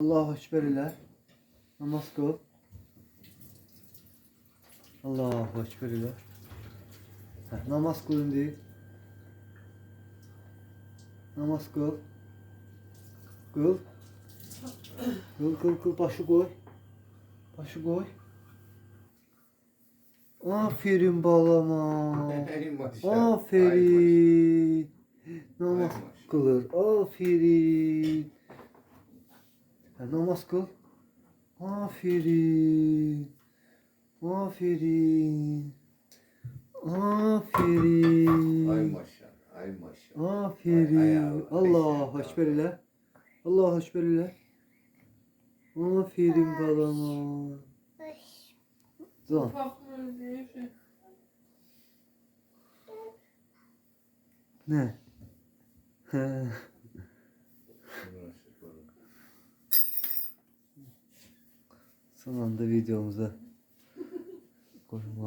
Allahu Ekber ile namaz kıl. Allahu Ekber ile. Namaz kılın değil. Namaz kıl. Kıl. Kıl kıl kıl başı koy. Başı koy. Aferin balama. Aferin. Namaz kılır. Aferin. Namaz kıl. Aferin. Aferin. Aferin. Ay maşallah. Ay maşallah. Aferin. Allah, Allahu Ekber ile. Allahu Ekber ile. Aferin balama. Tamam. Ne? Son anda videomuza koyma